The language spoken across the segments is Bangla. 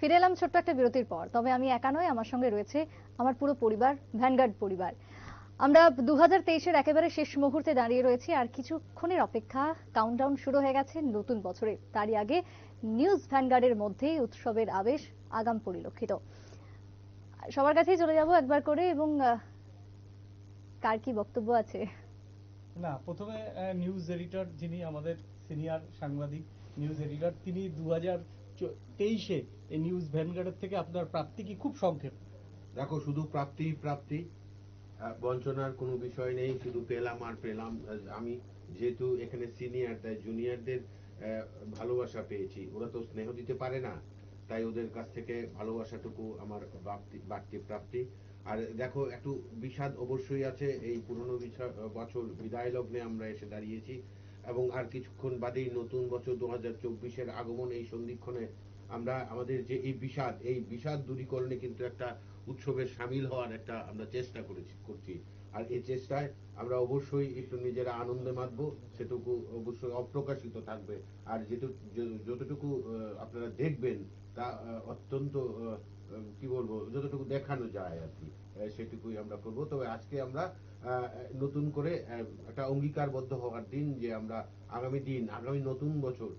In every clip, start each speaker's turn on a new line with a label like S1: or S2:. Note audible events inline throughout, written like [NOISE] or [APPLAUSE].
S1: ফিরে এলাম ছোট্ট একটা বিরতির পর। তবে আমি একা নয় আমার সঙ্গে রয়েছে আমার পুরো পরিবার ভ্যানগার্ড পরিবার। আমরা দু হাজার তেইশের একেবারে শেষ মুহূর্তে দাঁড়িয়ে রয়েছি আর কিছুক্ষণের অপেক্ষা কাউন্টডাউন শুরু হয়ে গেছে নতুন বছরে তারই আগে নিউজ ভ্যানগার্ডের মধ্যেই উৎসবের আবেশ আগাম পরিলক্ষিত। সবার কাছেই চলে যাব একবার করে এবং কার কি বক্তব্য আছে?
S2: না, প্রথমে নিউজ এডিটর যিনি আমাদের সিনিয়র সাংবাদিক নিউজ এডিটর তিনি দু হাজার তেইশে এই নিউজ ভ্যানগার্ডের থেকে আপনার প্রাপ্তি কি খুব সংক্ষেপ?
S3: দেখো, শুধু প্রাপ্তি প্রাপ্তি। বঞ্চনার কোনো বিষয় নেই, শুধু পেলাম আর পেলাম। আমি যেহেতু এখানে সিনিয়র তাই জুনিয়রদের ভালোবাসা পেয়েছি। ওরা তো স্নেহ দিতে পারে না, তাই ওদের কাছ থেকে ভালোবাসাটুকু আমার বাড়তি প্রাপ্তি। আর দেখো, একটু বিষাদ অবশ্যই আছে। এই পুরনো বিছা- বছর বিদায় লগ্নে আমরা এসে দাঁড়িয়েছি। এবং আর কিছুক্ষণ বাদেই নতুন বছর দু হাজার চব্বিশের আগমন এই সন্ধিক্ষণে আমরা আমাদের যে এই বিষাদ এই বিষাদ দূরীকরণে কিন্তু একটা উৎসবে সামিল হওয়ার একটা আমরা চেষ্টা করেছি, করছি। আর এই চেষ্টায় আমরা অবশ্যই একটু নিজেরা আনন্দে মাতবো, সেটুকু অবশ্যই অপ্রকাশিত থাকবে। আর যতটুকু আপনারা দেখবেন, তা অত্যন্ত কি বলব, যতটুকু দেখানো যায় আর কি সেটুকুই আমরা করব। তবে আজকে আমরা নতুন করে একটা অঙ্গীকারবদ্ধ হওয়ার দিন যে আমরা আগামী দিন, আগামী নতুন বছর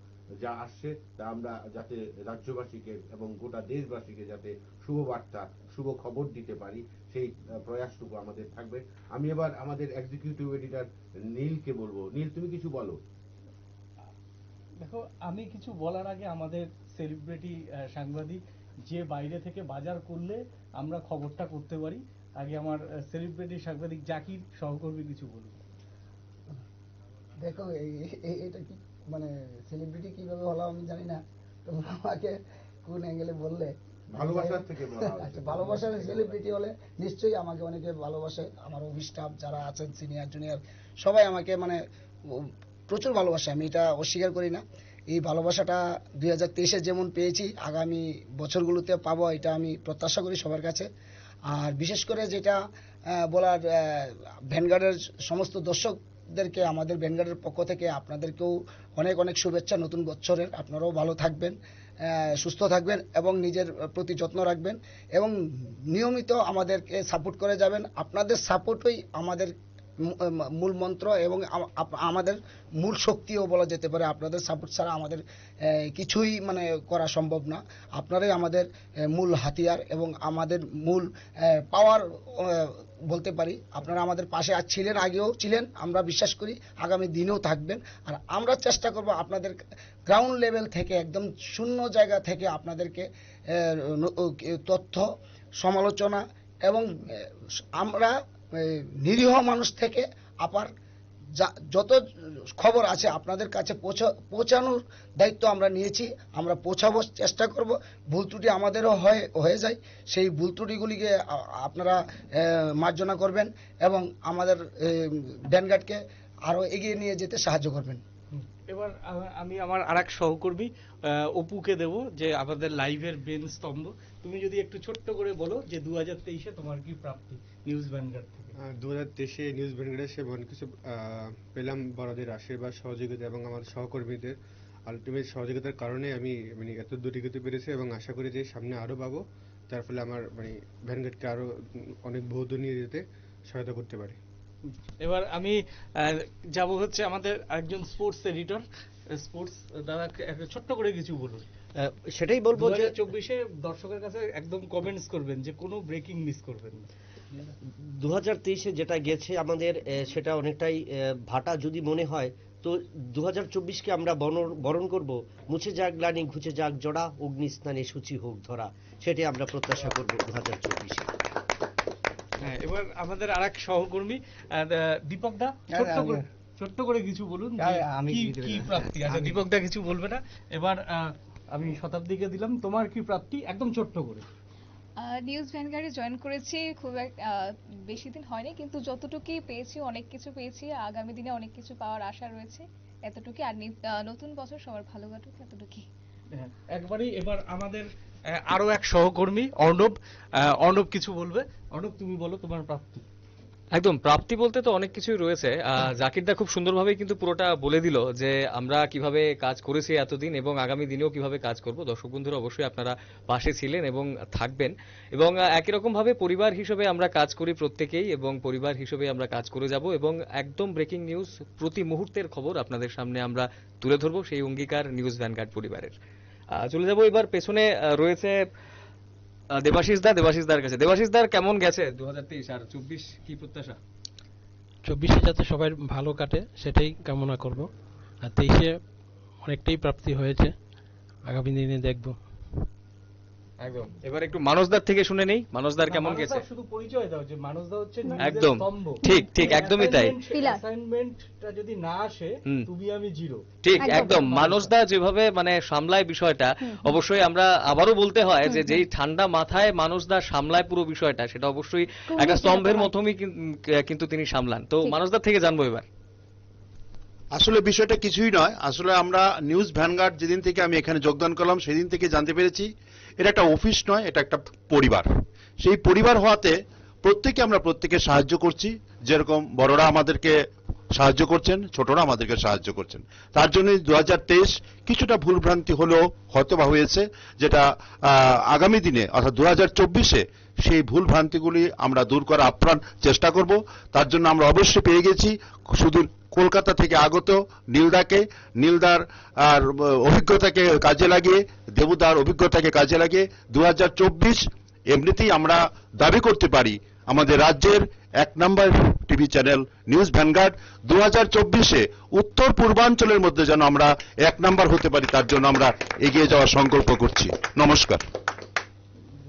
S3: যা আসছে, তা আমরা যাতে রাজ্যবাসীকে এবং গোটা দেশবাসীকে যাতে শুভ বার্তা শুভ খবর দিতে পারি, সেই প্রয়াসটুকু আমাদের থাকবে। আমি এবার আমাদের এক্সিকিউটিভ এডিটর নীলকে বলব। নীল, তুমি কিছু বলো।
S2: দেখো, আমি কিছু বলার আগে আমাদের সেলিব্রিটি সাংবাদিক যে বাইরে থেকে বাজার করলে আমরা খবরটা করতে পারি আগে আমার সেলিব্রিটি সাংবাদিক জাকির সহকর্মী কিছু বলুন।
S4: দেখো এটা কি মানে সেলিব্রিটি কীভাবে হলো আমি জানি না। তো আমাকে কোন অ্যাঙ্গেলে বললে?
S3: ভালোবাসার থেকে বলা
S4: আচ্ছা ভালোবাসার সেলিব্রিটি হলে নিশ্চয়ই আমাকে অনেকে ভালোবাসে। আমার অফিস স্টাফ যারা আছেন সিনিয়র জুনিয়র সবাই আমাকে মানে প্রচুর ভালোবাসে। আমি এটা অস্বীকার করি না। এই ভালোবাসাটা দুই হাজার তেইশে যেমন পেয়েছি আগামী বছরগুলোতে পাবো এটা আমি প্রত্যাশা করি সবার কাছে। আর বিশেষ করে যেটা বলার ভ্যানগার্ডের সমস্ত দর্শকদেরকে, আমাদের ভ্যানগার্ডের পক্ষ থেকে আপনাদেরকেও অনেক অনেক শুভেচ্ছা। নতুন বছরের আপনারাও ভালো থাকবেন সুস্থ থাকবেন এবং নিজের প্রতি যত্ন রাখবেন এবং নিয়মিত আমাদেরকে সাপোর্ট করে যাবেন। আপনাদের সাপোর্টই আমাদের মূল মন্ত্র এবং আমাদের মূল শক্তিও বলা যেতে পারে। আপনাদের সাপোর্ট ছাড়া আমাদের কিছুই মানে করা সম্ভব না। আপনারাই আমাদের মূল হাতিয়ার এবং আমাদের মূল পাওয়ার বলতে পারি। আপনারা আমাদের পাশে আর ছিলেন আগেও ছিলেন, আমরা বিশ্বাস করি আগামী দিনেও থাকবেন। আর আমরা চেষ্টা করব আপনাদের গ্রাউন্ড লেভেল থেকে একদম শূন্য জায়গা থেকে আপনাদেরকে তথ্য, সমালোচনা এবং আমরা নিরীহ মানুষ থেকে আবার যত খবর আছে আপনাদের কাছে পৌঁছা- পৌঁছানোর দায়িত্ব আমরা নিয়েছি, আমরা পৌঁছাব, চেষ্টা করব ভুল ত্রুটি আমাদেরও হয়ে হয়ে যায় সেই ভুল ত্রুটিগুলিকে আপনারা মার্জনা করবেন এবং আমাদের ভ্যানগার্ডকে আরও এগিয়ে নিয়ে যেতে সাহায্য করবেন।
S2: এবার আমি আমার আর এক সহকর্মী অপুকে দেব যে আমাদের লাইভের ব্রেন স্তম্ভ। তুমি যদি একটু ছোট্ট করে বলো যে দু হাজার তেইশে তোমার কি প্রাপ্তি নিউজ ভ্যানগার্ড থেকে?
S5: দু হাজার তেইশে নিউজ ভ্যানগার্ডে সে অনেক কিছু পেলাম বড়দের আশীর্বাদ, সহযোগিতা এবং আমার সহকর্মীদের আলটিমেট সহযোগিতার কারণে আমি মানে এত দূর এগোতে পেরেছি এবং আশা করি যে সামনে আরও পাবো। তার ফলে আমার মানে ভ্যানগার্ডকে আরও অনেক বহুদূর নিয়ে যেতে সহায়তা করতে পারে।
S2: এবার আমি যাব হচ্ছে আমাদের একজন স্পোর্টস এডিটর স্পোর্টস দাদা একটা ছোট্ট করে কিছু বলুন।
S6: সেটাই বলব যে
S2: চব্বিশে দর্শকের কাছে একদম কমেন্টস করবেন যে কোনো ব্রেকিং মিস করবেন না।
S6: দু হাজার তেইশে যেটা গেছে আমাদের সেটা অনেকটাই ভাটা যদি মনে হয় তো দু হাজার চব্বিশকে আমরা বরণ- বরণ করব। মুছে যাক গ্লানি ঘুচে যাক জড়া অগ্নি স্নানে সূচি হোক ধরা। সেটাই আমরা প্রত্যাশা করব দু হাজার চব্বিশে।
S2: হ্যাঁ এবার আমাদের আরেক সহকর্মী দীপক দা ছোট্ট করে ছোট্ট করে কিছু বলুন
S7: হ্যাঁ, আমি
S2: কি। প্রাপ্তি? আচ্ছা দীপক দা কিছু বলবে না। এবার আমি শতাব্দীকে দিলাম। তোমার কি প্রাপ্তি? একদম ছোট্ট করে।
S8: নিউজ ভ্যানগার্ডে জয়েন করেছি খুব এক আহ, বেশি দিন হয়নি কিন্তু যতটুকুই পেয়েছি অনেক কিছু পেয়েছি। আগামী দিনে অনেক কিছু পাওয়ার আশা রয়েছে এতটুকুই। আর নতুন বছর সবার ভালো কাটুক এতটুকুই।
S2: হ্যাঁ, একবারই এবার আমাদের আরও এক সহকর্মী, অর্ণব। অর্ণব কিছু বলবে? অর্ণব, তুমি বলো তোমার প্রাপ্তি।
S9: একদম, প্রাপ্তি বলতে তো অনেক কিছুই রয়েছে। জাকিরদা খুব সুন্দরভাবেই কিন্তু পুরোটা বলে দিল যে আমরা কীভাবে কাজ করেছি এতদিন এবং আগামী দিনেও কীভাবে কাজ করব। দর্শক বন্ধুরা অবশ্যই আপনারা পাশে ছিলেন এবং থাকবেন। এবং একই রকম ভাবে পরিবার হিসেবে আমরা কাজ করি প্রত্যেকেই এবং পরিবার হিসেবে আমরা কাজ করে যাব এবং একদম ব্রেকিং নিউজ প্রতি মুহূর্তের খবর আপনাদের সামনে আমরা তুলে ধরবো সেই অঙ্গীকার নিউজ ভ্যানগার্ড পরিবারের। চলে যাব এবার। পেছনে রয়েছে দেবাশিস দা, দেবাশিস দার কাছে। দেবাশিস দার কেমন গেছে দু হাজার তেইশ? আর চব্বিশ কি প্রত্যাশা?
S10: চব্বিশে যাতে সবাই ভালো কাটে, সেটাই কামনা করব। আর তেইশে অনেকটাই প্রাপ্তি হয়েছে। আগামী দিনে দেখব।
S9: একদম। এবার একটু মানসদার থেকে শুনে নেই। মানসদার কেমন গেছে?
S6: শুধু পরিচয় দাও যে মানুষদা হচ্ছে
S9: একদম। ঠিক, ঠিক, একদমই তাই।
S6: অ্যাসাইনমেন্টটা যদি না আসে তুমি আমি জিরো।
S9: ঠিক
S1: একদম।
S9: মানসদা যেভাবে মানে সামলায় বিষয়টা অবশ্যই আমরা আবারও বলতে হয় যে যেই ঠান্ডা মাথায় মানুষদা সামলায় পুরো বিষয়টা সেটা অবশ্যই একটা স্তম্ভের। মতনই কিন্তু তিনি সামলান। তো। মানসদার থেকে জানব এবার।
S11: আসলে বিষয়টা কিছুই নয়। আসলে আমরা নিউজ ভ্যানগার্ড যেদিন থেকে আমি এখানে যোগদান করলাম সেদিন থেকে জানতে পেরেছি এটা একটা অফিস নয়, এটা একটা পরিবার। সেই পরিবার হওয়াতে প্রত্যেকে আমরা প্রত্যেকে সাহায্য করছি। যেরকম বড়রা আমাদেরকে সাহায্য করছেন, ছোটরা আমাদেরকে সাহায্য করছেন। তার জন্য দু হাজার তেইশ কিছুটা ভুলভ্রান্তি হলেও হয়তো বা হয়েছে, যেটা আগামী দিনে, অর্থাৎ দু হাজার চব্বিশে সেই ভুল ভ্রান্তিগুলি আমরা দূর করার আপ্রাণ চেষ্টা করব। তার জন্য আমরা অবশ্যই পেয়ে গেছি। শুধু কলকাতা থেকে আগত নীলদাকে, নীলদার, আর অভিজ্ঞতাকে কাজে লাগিয়ে, দেবুদার অভিজ্ঞতাকে কাজে লাগিয়ে দু হাজার চব্বিশ এমনিতেই আমরা দাবি করতে পারি আমাদের রাজ্যের এক নম্বর টিভি চ্যানেল নিউজ ভ্যানগার্ড। দু হাজার চব্বিশে উত্তর পূর্বাঞ্চলের মধ্যে যেন আমরা এক নাম্বার হতে পারি, তার জন্য আমরা এগিয়ে যাওয়ার সংকল্প করছি। নমস্কার।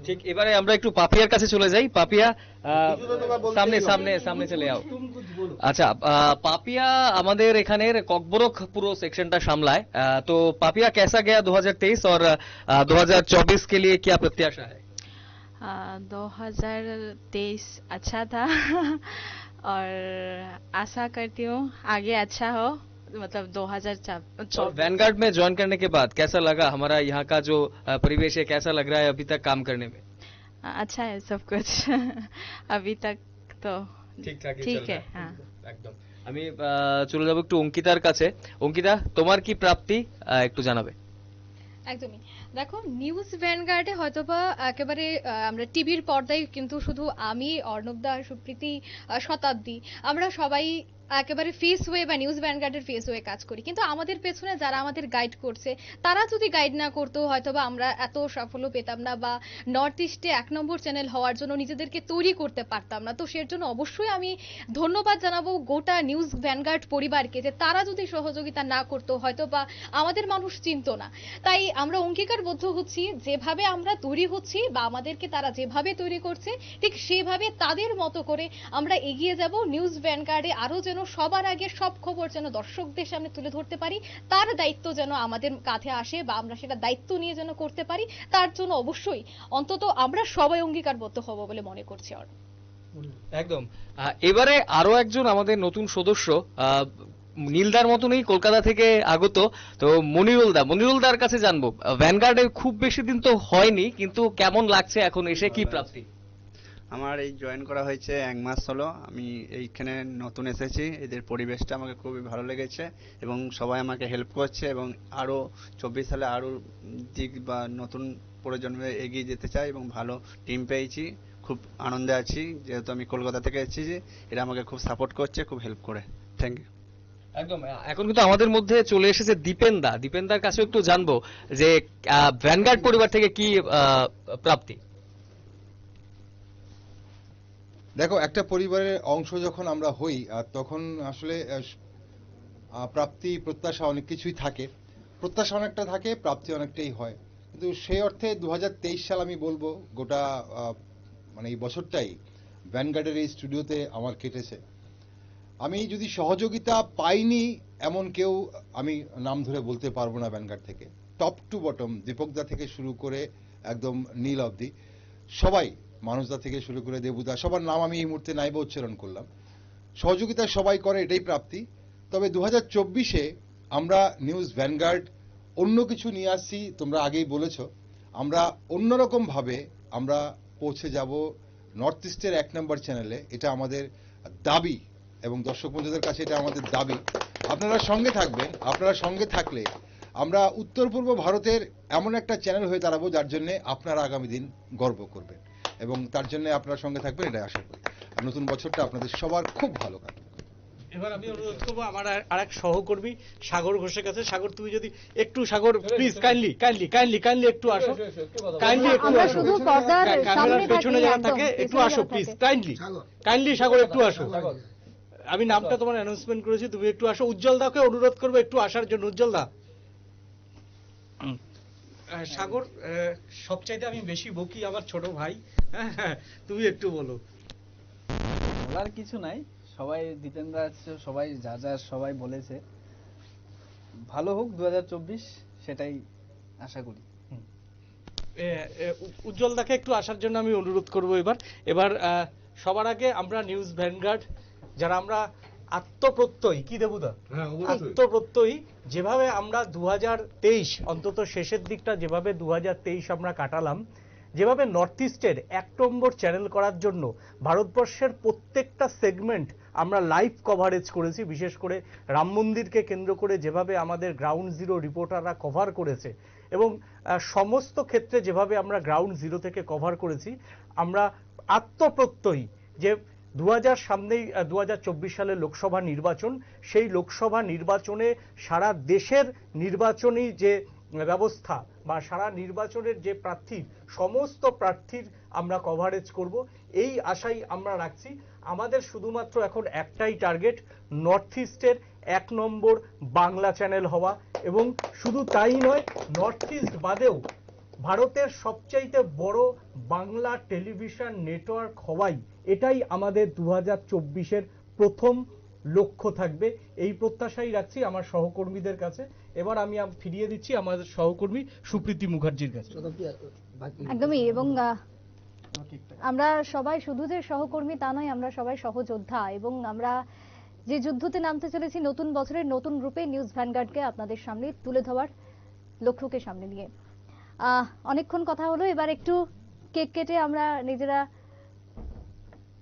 S9: ঠিক এবারে আমরা একটু পাপিয়ার কাছে চলে যাই পাপিয়া আহ, সামনে সামনে সামনে চলে যাও
S6: তুম কুছ বলো
S9: আচ্ছা আহ, पापिया আমাদের এখানের ককবরক পুরো সেকশনটা সামলায় আহ, তো पापिया कैसा गया 2023 और uh, 2024 के लिए क्या प्रत्याशा है
S12: दो हजार तेईस अच्छा था और आशा करती हूँ आगे अच्छा हो मतलब दो हजार
S9: और वैनगार्ड में ज्वाइन करने के बाद कैसा लगा हमारा यहाँ का जो अ, परिवेश है कैसा लग रहा है अभी तक काम करने में
S12: अच्छा है सब कुछ [LAUGHS] अभी तक तो
S9: ঠিক ঠাক
S12: ठीक है हाँ
S9: একদম আমি আহ, চলে যাব একটু অঙ্কিতার কাছে অঙ্কিতা তোমার কি প্রাপ্তি আহ, একটু জানাবে
S8: একদমই দেখো নিউজ ভ্যানগার্ডে হয়তোবা একেবারে আমরা টিভির পর্দায় কিন্তু শুধু আমি, অর্ণব অর্ণবদা সুপ্রীতি শতাব্দী, আমরা সবাই একেবারে ফেস হয়ে বা নিউজ ভ্যানগার্ডের ফেস হয়ে কাজ করি। কিন্তু আমাদের পেছনে যারা আমাদের গাইড করছে, তারা যদি গাইড না করতো হয়তোবা আমরা এত সাফল্য পেতাম না বা নর্থ ইস্টে এক নম্বর চ্যানেল হওয়ার জন্য নিজেদেরকে তৈরি করতে পারতাম না। তো সের জন্য অবশ্যই আমি ধন্যবাদ জানাব গোটা নিউজ ভ্যানগার্ড পরিবারকে যে তারা যদি সহযোগিতা না করতো হয়তো বা আমাদের মানুষ চিনতো না। তাই আমরা অঙ্গীকারবদ্ধ হচ্ছি, যেভাবে আমরা তৈরি হচ্ছি বা আমাদেরকে তারা যেভাবে তৈরি করছে, ঠিক সেভাবে তাদের মতো করে আমরা এগিয়ে যাব। নিউজ ভ্যানগার্ডে আরও যেন সবার আগে সব খবর যেন দর্শকদের সামনে তুলে ধরতে পারি, তার দায়িত্ব যেন আমাদের কাঁধে আসে বা আমরা সেটা দায়িত্ব নিয়ে যেন করতে পারি, তার জন্য অবশ্যই অন্তত আমরা সবাই অঙ্গীকারবদ্ধ হব বলে মনে করছি
S9: একদম। এবারে আরও একজন আমাদের নতুন সদস্য নীলদার মতনই কলকাতা থেকে আগত, তো মনিরুল দা মনিরুল দার কাছে জানব। ভ্যানগার্ডে খুব বেশি দিন তো হয়নি, কিন্তু কেমন লাগছে এখন এসে কি প্রাপ্তি?
S13: আমার এই জয়েন করা হয়েছে এক মাস হলো, আমি এইখানে নতুন এসেছি, এদের পরিবেশটা আমাকে খুবই ভালো লেগেছে, এবং সবাই আমাকে হেল্প করছে, এবং আরও চব্বিশ সালে আরও দিক বা নতুন প্রজন্মে এগিয়ে যেতে চাই, এবং ভালো টিম পেয়েছি, খুব আনন্দে আছি, যেহেতু আমি কলকাতা থেকে এসেছি, এরা আমাকে খুব সাপোর্ট করছে, খুব হেল্প করে। থ্যাংক ইউ
S9: একদম এখন কিন্তু আমাদের মধ্যে চলে এসেছে দীপেন দা দীপেন দার কাছে একটু জানব যে ভ্যানগার্ড পরিবার থেকে কি প্রাপ্তি?
S14: দেখো, একটা পরিবারের অংশ যখন আমরা হই তখন আসলে প্রাপ্তি, প্রত্যাশা অনেক কিছুই থাকে। প্রত্যাশা অনেকটা থাকে, প্রাপ্তি অনেকটাই হয়। কিন্তু সেই অর্থে দু হাজার তেইশ সাল আমি বলব, গোটা মানে এই বছরটাই ভ্যানগার্ডের এই স্টুডিওতে আমার কেটেছে। আমি যদি সহযোগিতা পাইনি, এমন কেউ আমি নাম ধরে বলতে পারব না ভ্যানগার্ড থেকে। টপ টু বটম দীপকদা থেকে শুরু করে একদম নীল অবধি। সবাই মানুষদা থেকে শুরু করে দেবুদা সবার নাম আমি এই মুহূর্তে নাইবা উচ্চারণ করলাম। সহযোগিতা সবাই করে, এটাই প্রাপ্তি। তবে দু হাজার চব্বিশে আমরা নিউজ ভ্যানগার্ড অন্য কিছু নিয়ে আসছি, তোমরা আগেই বলেছ। আমরা অন্যরকম ভাবে আমরা পৌঁছে যাব নর্থ ইস্টের এক নম্বর চ্যানেলে এটা আমাদের দাবি। এবং দর্শক বন্ধুদের কাছে এটা আমাদের দাবি। আপনারা সঙ্গে থাকবেন আপনারা সঙ্গে থাকলে আমরা উত্তর পূর্ব ভারতের এমন একটা চ্যানেল হয়ে দাঁড়াবো যার জন্য আপনারা আগামী দিন গর্ব করবেন। এবং তার জন্য আপনারা সঙ্গে থাকবেন এটা আশা করি। আর নতুন বছরটা আপনাদের সবার খুব ভালো কাটবে
S2: এবার আমি অনুরোধ করব আমার আর- আরেক সহকর্মী সাগর ঘোষের কাছে। সাগর তুমি যদি একটু Sagar please kindly kindly kindly kindly একটু আসো। কাইন্ডলি একটু আসো। ক্যামেরার পেছনে যারা থাকে একটু আসো প্লিজ কাইন্ডলি কাইন্ডলি সাগর। একটু আসো। আমি নামটা তোমার অ্যানাউন্সমেন্ট করেছি তুমি একটু আসো। উজ্জ্বল দাকে অনুরোধ করব একটু আসার জন্য। উজ্জ্বল দা। হুম। সাগর সবচাইতে আমি বেশি বকি আমার ছোট ভাই। হ্যাঁ, [LAUGHS] তুমি একটু বলো।
S15: বলার কিছু নাই। সবাই দীপেন্দ্র আছে সবাই যা যা সবাই বলেছে। ভালো হোক দু হাজার চব্বিশ সেটাই আশা করি।
S2: উজ্জ্বল দাকে একটু আসার জন্য আমি অনুরোধ করব এবার। এবার সবার আগে আমরা নিউজ ভ্যানগার্ড যারা আমরা আত্মপ্রত্যয়ী কি দেবুদা
S3: হ্যাঁ।
S2: আত্মপ্রত্যয়ী যেভাবে আমরা দু হাজার তেইশ অন্তত শেষের দিকটা যেভাবে দু হাজার তেইশ আমরা কাটালাম যেভাবে নর্থ ইস্টের এক নম্বর চ্যানেল করার জন্য ভারতবর্ষের প্রত্যেকটা সেগমেন্ট আমরা লাইভ কভারেজ করেছি বিশেষ করে রাম মন্দিরকে কেন্দ্র করে যেভাবে আমাদের গ্রাউন্ড জিরো রিপোর্টাররা কভার করেছে এবং সমস্ত ক্ষেত্রে যেভাবে আমরা গ্রাউন্ড জিরো থেকে কভার করেছি আমরা আত্মপ্রত্যয়ী যে দু হাজার সামনেই দু হাজার চব্বিশ সালে লোকসভা নির্বাচন, সেই লোকসভা নির্বাচনে সারা দেশের নির্বাচনী যে ব্যবস্থা বা সারা নির্বাচনের যে প্রার্থীর সমস্ত প্রার্থীর আমরা কভারেজ করব। এই আশাই আমরা রাখছি। আমাদের শুধুমাত্র এখন একটাই টার্গেট নর্থ ইস্টের এক নম্বর বাংলা চ্যানেল হওয়া। এবং শুধু তাই নয় নর্থ ইস্ট বাদেও ভারতের সবচাইতে বড় বাংলা টেলিভিশন নেটওয়ার্ক হওয়াই এটাই আমাদের দু হাজার চব্বিশের প্রথম লক্ষ্য থাকবে। এই প্রত্যাশাই রাখছি আমার সহকর্মীদের কাছে। এবার আমি ফিরিয়ে দিচ্ছি আমাদের সহকর্মী সুপ্রীতি মুখার্জির কাছে।
S1: একদমই এবং আমরা সবাই শুধু যে সহকর্মী তা নয় আমরা সবাই সহযোদ্ধা এবং আমরা যে যুদ্ধতে নামতে চলেছি নতুন বছরের নতুন রূপে নিউজ ভ্যানগার্ডকে আপনাদের সামনে তুলে ধরার লক্ষ্যকে সামনে নিয়ে। আহ, অনেকক্ষণ কথা হলো এবার একটু কেক কেটে আমরা নিজেরা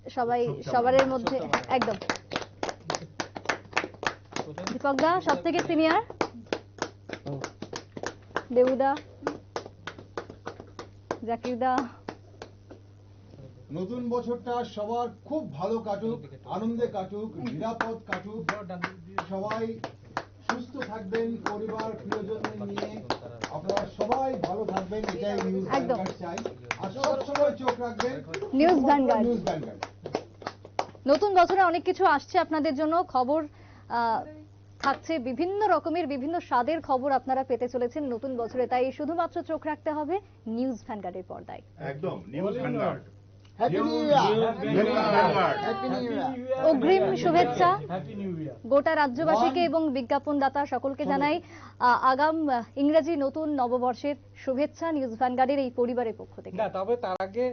S1: সবাই সবারের মধ্যে একদম। দীপক দা সব থেকে সিনিয়র দেবুদা জাকির দা
S14: নতুন বছরটা সবার খুব ভালো কাটুক আনন্দে কাটুক নিরাপদ কাটুক। সবাই সুস্থ থাকবেন পরিবার প্রিয়জনদের নিয়ে। আপনারা সবাই ভালো থাকবেন এটাই নিউজ চাই। আর সব সময় চোখ রাখবেন
S1: নিউজ ভ্যানগার্ড।
S14: নিউজ ভ্যানগার্ড
S1: নতুন বছরে অনেক কিছু আসছে আপনাদের জন্য। খবর থাকছে বিভিন্ন রকমের, বিভিন্ন স্বাদের খবর আপনারা পেতে চলেছেন নতুন বছরে। তাই শুধুমাত্র চোখ রাখতে হবে নিউজ ভ্যানগার্ডের পর্দায়।
S11: একদম, নিউজ ভ্যানগার্ড
S1: অগ্রিম শুভেচ্ছা
S6: হ্যাপি নিউ ইয়ার
S1: গোটা রাজ্যবাসীকে এবং বিজ্ঞাপনদাতা সকলকে জানাই আহ, আগাম ইংরেজি নতুন নববর্ষের শুভেচ্ছা নিউজ ভ্যানগার্ডের এই পরিবারের পক্ষ থেকে।
S2: না তবে তার আগে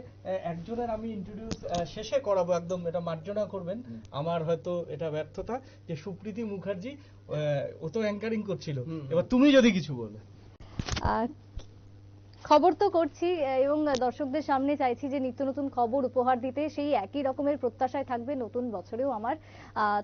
S2: একজনের আমি ইন্ট্রোডিউস শেষে করাবো একদম এটা মার্জনা করবেন। আমার হয়তো এটা ব্যর্থতা যে সুপ্রীতি মুখার্জি আহ, ও তো অ্যাঙ্কারিং করছিল। এবার তুমি যদি কিছু বলো।
S1: খবর তো করছি এবং দর্শকদের সামনে চাইছি যে নিত্য নতুন খবর উপহার দিতে। সেই একই রকমের প্রত্যাশায় থাকবে নতুন বছরেও আমার।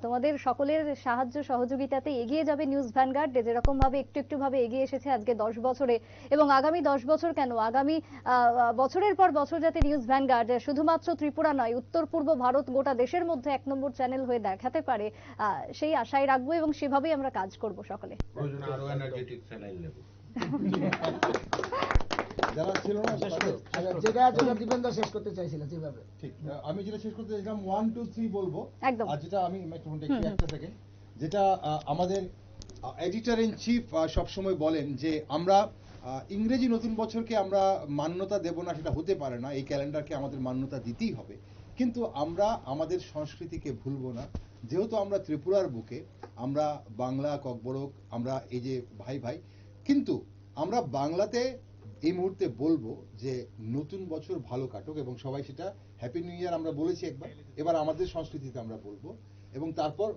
S1: তোমাদের সকলের সাহায্য সহযোগিতাতে এগিয়ে যাবে নিউজ ভ্যানগার্ড যেরকম ভাবে একটু একটু ভাবে এগিয়ে এসেছে আজকে দশ বছরে। এবং আগামী দশ বছর কেন? আগামী আহ, বছরের পর বছর যাতে নিউজ ভ্যানগার্ড শুধুমাত্র ত্রিপুরা নয় উত্তর পূর্ব ভারত গোটা দেশের মধ্যে এক নম্বর চ্যানেল হয়ে দেখাতে পারে আহ, সেই আশায় রাখব এবং সেভাবেই আমরা কাজ করব সকলে। [LAUGHS]
S3: প্রয়োজনে আরও এনার্জেটিক স্যালাইন নেব
S14: যারা ছিল না
S4: যেটা যেটা দীপেন্দ্র শেষ করতে চাইছিল যেভাবে।
S14: ঠিক আমি যেটা শেষ করতে চাইছিলাম ওয়ান টু থ্রি বলব। আর যেটা আমি মাইক্রোফোনটা একটু একটা সেকেন্ড যেটা আমাদের এডিটর ইন চিফ সবসময় বলেন যে আমরা ইংরেজি নতুন বছরকে আমরা মান্যতা দেব না সেটা হতে পারে না এই ক্যালেন্ডারকে আমাদের মান্যতা দিতেই হবে। কিন্তু আমরা আমাদের সংস্কৃতিকে ভুলবো না যেহেতু আমরা ত্রিপুরার বুকে আমরা বাংলা ককবরক আমরা এই যে ভাই ভাই কিন্তু আমরা বাংলাতে এই মুহূর্তে বলব যে নতুন বছর ভালো কাটুক এবং সবাই সেটা হ্যাপি নিউ ইয়ার আমরা বলেছি একবার। এবার আমাদের সংস্কৃতিতে আমরা বলব এবং তারপর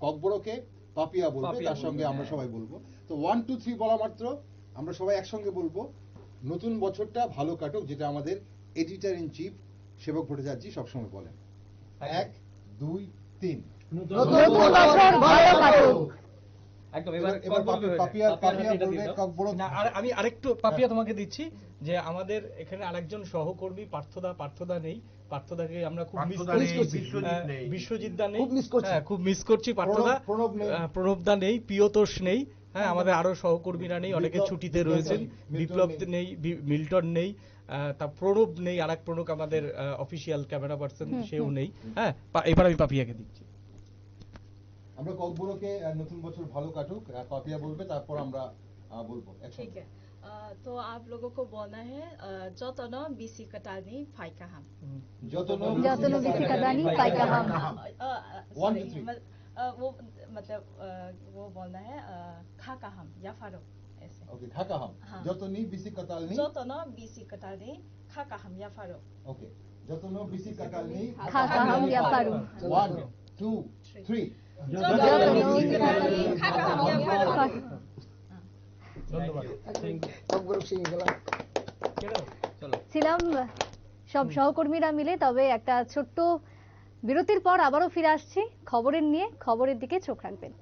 S14: ককবরকে পাপিয়া বলবে তার সঙ্গে আমরা
S15: হ্যাঁ।
S14: সবাই বলব। তো ওয়ান টু থ্রি বলা মাত্র আমরা সবাই একসঙ্গে বলব নতুন বছরটা ভালো কাটুক যেটা আমাদের এডিটর ইন চিফ সেবক ভট্টাচার্য সবসময় বলেন। এক দুই তিন।
S1: নতুন বছর ভালো কাটুক।
S2: একদম
S14: এবার-
S2: কর বলবে হয়ে।
S14: পাপিয়া-
S2: আর আমি আরেকটু তোমাকে দিচ্ছি যে আমাদের এখানে আরেকজন সহকর্মী পার্থদা পার্থদা নেই। পার্থদাকে আমরা খুব মিস করছি
S3: নেই, বিশ্বজিৎ
S2: দা নেই।
S4: খুব
S2: হ্যাঁ, মিস করছি পার্থদা।
S14: প্রণব- প্রণব
S2: দা নেই প্রিয়তোষ নেই। হ্যাঁ আমাদের আরও সহকর্মীরা নেই। অনেকে ছুটিতে রয়েছেন। বিপ্লব
S14: নেই।
S2: মিল্টন নেই। আহ, তা প্রণব নেই। আরেক প্রণব আমাদের অফিসিয়াল ক্যামেরা পার্সন সেও নেই। হ্যাঁ এবার আমি পাপিয়াকে দিচ্ছি।
S14: আমরা কল্পনাকে নতুন বছর ভালো কাটুক পাপিয়া বলবে তারপর আমরা বলবো।
S12: ঠিক है तो आप लोगों को बोलना है जतनो बिसी कटानी फाइ कहाँ
S14: जतनो
S12: जतनो
S14: बिसी कटानी
S12: फाइ कहाँ वो मतलब वो बोलना है खा कहाँ या फारो ऐसे
S14: ओके खा
S12: कहाँ
S14: जतनी बिसी कटानी
S12: जतनो बिसी कटानी खा कहाँ या फारो
S1: ओके जतनो
S12: बिसी कटानी खा कहाँ
S2: या
S4: फारो 1 2
S2: 3
S1: ছিলাম সব সহকর্মীরা মিলে, তবে একটা ছোট্ট বিরতির পর আবারও ফিরে আসছি। খবরের নিয়ে, খবরের দিকে চোখ রাখবেন।